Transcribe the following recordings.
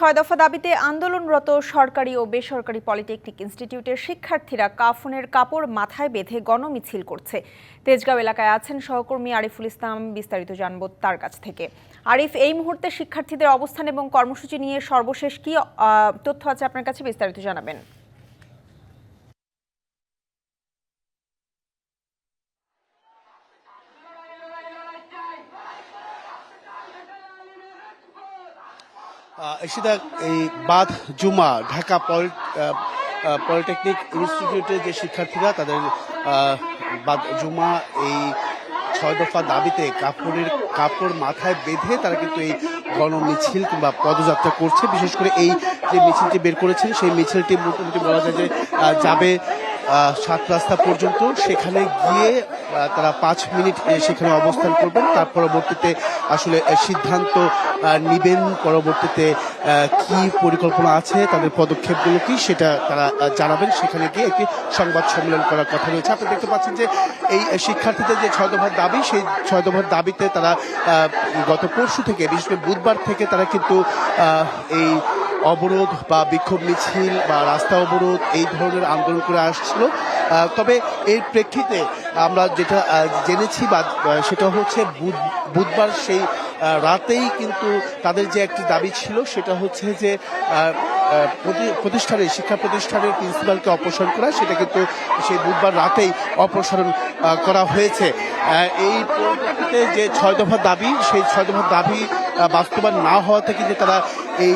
ছয় দফা দাবিতে আন্দোলনরত সরকারি ও বেসরকারি পলিটেকনিক ইনস্টিটিউটের শিক্ষার্থীরা কাফনের কাপড় মাথায় বেঁধে গণমিছিল করছে। তেজগাঁও এলাকায় আছেন সহকর্মী আরিফুল ইসলাম, বিস্তারিত জানব তার কাছ থেকে। আরিফ, এই মুহূর্তে শিক্ষার্থীদের অবস্থান এবং কর্মসূচি নিয়ে সর্বশেষ কি তথ্য আছে আপনার কাছে? বিস্তারিত জানাবেন। সেটা এই বাদ জুমা, ঢাকা পলিটেকনিক ইনস্টিটিউটের যে শিক্ষার্থীরা তাদের বাদ জুমা এই ছয় দফা দাবিতে কাপড়ের, কাপড় মাথায় বেঁধে তারা কিন্তু এই গণমিছিল কিংবা পদযাত্রা করছে। বিশেষ করে এই যে মিছিলটি বের করেছেন, সেই মিছিলটি মোটামুটি বলা যায় যে যাবে সাত রাস্তা পর্যন্ত সেখানে গিয়ে তারা পাঁচ মিনিট সেখানে অবস্থান করবেন। তার পরবর্তীতে আসলে সিদ্ধান্ত নিবেন পরবর্তীতে কি পরিকল্পনা আছে, তাদের পদক্ষেপগুলো কি সেটা তারা জানাবেন। সেখানে গিয়ে একটি সংবাদ সম্মেলন করার কথা রয়েছে। আপনি দেখতে পাচ্ছেন যে এই শিক্ষার্থীদের যে ছয় দফার দাবি, সেই ছয় দফার দাবিতে তারা গত পরশু থেকে, বিশেষ করে বুধবার থেকে তারা কিন্তু এই অবরোধ বা বিক্ষোভ মিছিল বা রাস্তা অবরোধ এই ধরনের আন্দোলন করে আসছিল। তবে এর প্রেক্ষিতে আমরা যেটা জেনেছি বা সেটা হচ্ছে বুধ- বুধবার সেই রাতেই কিন্তু তাদের যে একটি দাবি ছিল সেটা হচ্ছে যে প্রতিষ্ঠানের শিক্ষা প্রতিষ্ঠানের প্রিন্সিপালকে অপসারণ করা, সেটা কিন্তু সেই বুধবার রাতেই অপসারণ করা হয়েছে। এই যে ছয় দফা দাবি, সেই ছয় দফা দাবি বাস্তবায়ন না হওয়া থেকে যে তারা এই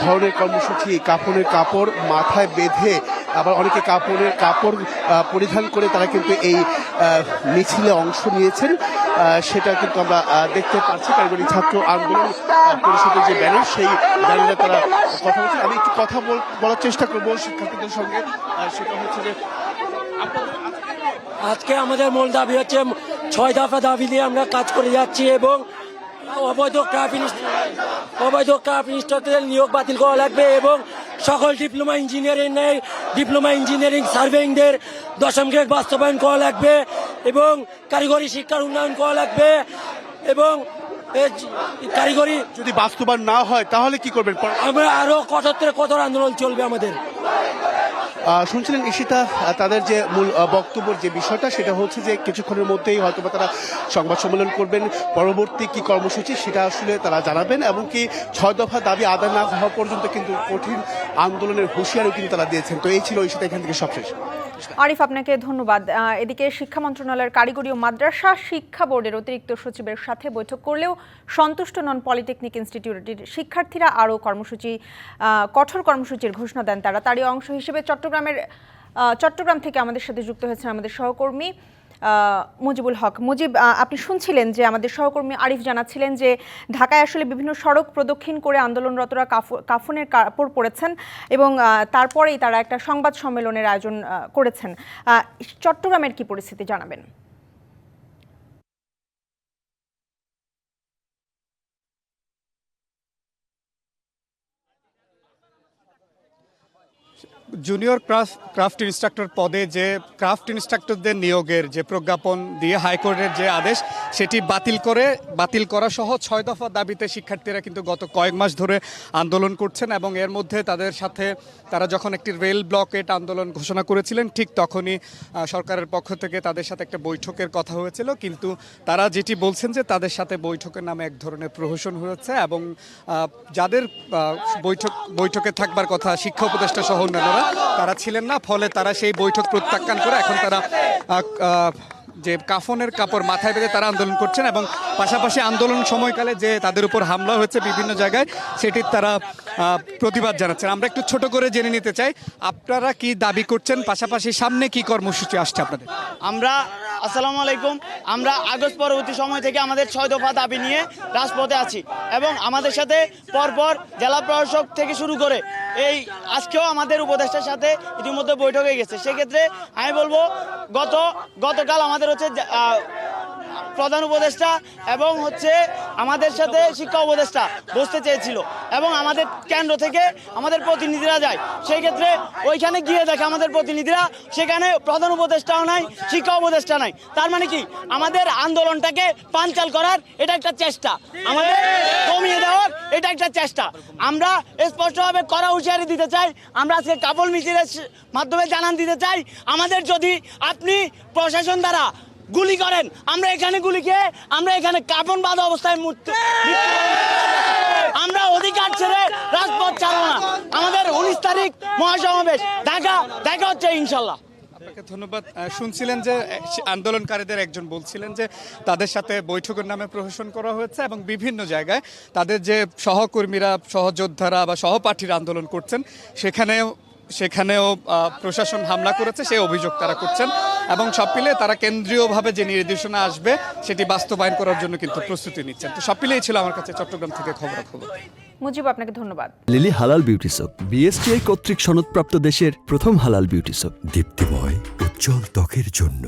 ধরনের কর্মসূচি, কাপড়ের কাপড় মাথায় বেঁধে আবার অনেকে কাপড়ের কাপড় পরিধান করে তারা কিন্তু এই মিছিলে অংশ নিয়েছেন। সেটা কিন্তু আমরা দেখতে পাচ্ছি। কারিগরি ছাত্র আন্দোলন পরিষদের যে ব্যানার, সেই ব্যানারে তারা কথা বলছেন আমি একটু কথা বল- বলার চেষ্টা করব শিক্ষার্থীদের সঙ্গে। সেটা হচ্ছে যে আজকে আমাদের মূল দাবি হচ্ছে, ছয় দফা দাবি নিয়ে আমরা কাজ করে যাচ্ছি এবং অবৈধ ইনস্ট- অবৈধ ক্রাফট ইনস্টিটিউটের নিয়োগ বাতিল করা লাগবে এবং সকল ডিপ্লোমা ইঞ্জিনিয়ারিং নেই ডিপ্লোমা ইঞ্জিনিয়ারিং সার্ভেইংদের দশম গ্রেড বাস্তবায়ন করা লাগবে এবং কারিগরি শিক্ষার উন্নয়ন করা লাগবে এবং কারিগরি যদি বাস্তবায়ন না হয় তাহলে কি করবেন? আমরা আরও কঠোর কঠোর আন্দোলন চলবে আমাদের। শুনছিলেন ঈশিতা তাদের যে মূল বক্তব্যের যে বিষয়টা, সেটা হচ্ছে যে কিছুক্ষণের মধ্যেই হয়তো তারা সংবাদ সম্মেলন করবেন। পরবর্তী কি কর্মসূচি, সেটা আসলে তারা জানাবেন। এবং কি ছয় দফা দাবি আদায় না হওয়া পর্যন্ত কিন্তু কঠিন আন্দোলনের হুঁশিয়ারিও কিন্তু তারা দিয়েছেন। তো এই ছিল ঈশিতা, এখান থেকে সবশেষ। আরিফ, আপনাকে ধন্যবাদ। এদিকে শিক্ষা মন্ত্রণালয়ের কারিগরি ও মাদ্রাসা শিক্ষা বোর্ডের অতিরিক্ত সচিবের সাথে বৈঠক করলেও সন্তুষ্ট নন পলিটেকনিক ইনস্টিটিউটের শিক্ষার্থীরা আরও কর্মসূচি কঠোর কর্মসূচির ঘোষণা দেন তারা। তারই অংশ হিসেবে চট্টগ্রামের চট্টগ্রাম থেকে আমাদের সাথে যুক্ত হয়েছেন আমাদের সহকর্মী মুজিবুল হক। মুজিব আপনি শুনছিলেন যে আমাদের সহকর্মী আরিফ জানাচ্ছিলেন যে ঢাকায় আসলে বিভিন্ন সড়ক প্রদক্ষিণ করে আন্দোলনরতরা কাফ- কাফনের কাপড় পরেছেন এবং তারপরেই তারা একটা সংবাদ সম্মেলনের আয়োজন করেছেন। চট্টগ্রামের কি পরিস্থিতি জানাবেন? জুনিয়র ক্রাফট ক্রাফট ইনস্ট্রাক্টর পদে যে ক্রাফট ইনস্ট্রাক্টরদের নিয়োগের যে প্রজ্ঞাপন দিয়ে হাইকোর্টের যে আদেশ, সেটি বাতিল করে, বাতিল করা সহ ছয় দফা দাবিতে শিক্ষার্থীরা কিন্তু গত কয়েক মাস ধরে আন্দোলন করছেন এবং এর মধ্যে তাদের সাথে তারা যখন একটি রেল ব্লকেট আন্দোলন ঘোষণা করেছিলেন, ঠিক তখনই সরকারের পক্ষ থেকে তাদের সাথে একটা বৈঠকের কথা হয়েছিল। কিন্তু তারা যেটি বলছেন যে তাদের সাথে বৈঠকের নামে এক ধরনের প্রহসন হয়েছে এবং যাদের বৈঠক, বৈঠকে থাকবার কথা শিক্ষা উপদেষ্টা সহ অন্যান্যরা তারা ছিলেন না, ফলে তারা সেই বৈঠক প্রত্যাখ্যান করে এখন তারা যে কাফনের কাপড় মাথায় বেঁধে তারা আন্দোলন করছেন এবং পাশাপাশি আন্দোলন সময়কালে যে তাদের উপর হামলা হয়েছে বিভিন্ন জায়গায়, সেটির তারা প্রতিবাদ জানাচ্ছেন। আমরা একটু ছোট করে জেনে নিতে চাই, আপনারা কি দাবি করছেন? পাশাপাশি সামনে কি কর্মসূচি আসছে আপনাদের? আমরা আসসালামু আলাইকুম। আমরা আগস্ট পরবর্তী সময় থেকে আমাদের ছয় দফা দাবি নিয়ে রাজপথে আছি এবং আমাদের সাথে পরপর জেলা প্রশাসক থেকে শুরু করে এই আজকেও আমাদের উপদেষ্টার সাথে ইতিমধ্যে বৈঠক হয়ে গেছে। সেক্ষেত্রে আমি বলব, গত গতকাল আমাদের হচ্ছে প্রধান উপদেষ্টা এবং হচ্ছে আমাদের সাথে শিক্ষা উপদেষ্টা বসতে চেয়েছিল এবং আমাদের কেন্দ্র থেকে আমাদের প্রতিনিধিরা যায়। সেই ক্ষেত্রে ওইখানে গিয়ে দেখে আমাদের প্রতিনিধিরা, সেখানে প্রধান উপদেষ্টাও নাই, শিক্ষা উপদেষ্টা নাই। তার মানে কি? আমাদের আন্দোলনটাকে পাঞ্চাল করার এটা একটা চেষ্টা। আমাদের কমিয়ে দেওয়ার এটা একটা চেষ্টা। আমরা স্পষ্টভাবে করা হুঁশিয়ারি দিতে চাই, আমরা আজকে কাপড় মিছিলের মাধ্যমে জানান দিতে চাই। আমাদের যদি আপনি প্রশাসন দ্বারা গুলি করেন। আমরা এখানে গুলি খেয়ে, আমরা এখানে কাপন বাঁধা অবস্থায় হবে। আমরা অধিকার ছেড়ে রাজপথ চালাবো না। আমাদের উনিশ তারিখ মহাসমাবেশ। দেখা দেখা হচ্ছে ইনশাল্লাহ। আপনাকে ধন্যবাদ। শুনছিলেন যে আন্দোলনকারীদের একজন বলছিলেন যে, তাদের সাথে বৈঠকের নামে প্রহসন করা হয়েছে এবং বিভিন্ন জায়গায় তাদের যে সহকর্মীরা, সহযোদ্ধারা বা সহপাঠীরা আন্দোলন করছেন, সেখানেও সেখানেও প্রশাসন হামলা করেছে, সেই অভিযোগ তারা করছেন। এবং সব পিলে তারা কেন্দ্রীয়ভাবে যে নির্দেশনা আসবে সেটি বাস্তবায়ন করার জন্য কিন্তু প্রস্তুতি নিচ্ছেন। তো সব পিলেই ছিল আমার কাছে চট্টগ্রাম থেকে খবর খবর মুজিব আপনাকে ধন্যবাদ। লিলি হালাল বিউটি সোপ বিএসটিআই কর্তৃক সনদপ্রাপ্ত দেশের প্রথম হালাল বিউটি সোপ দীপ্তিময় উজ্জ্বল ত্বকের জন্য।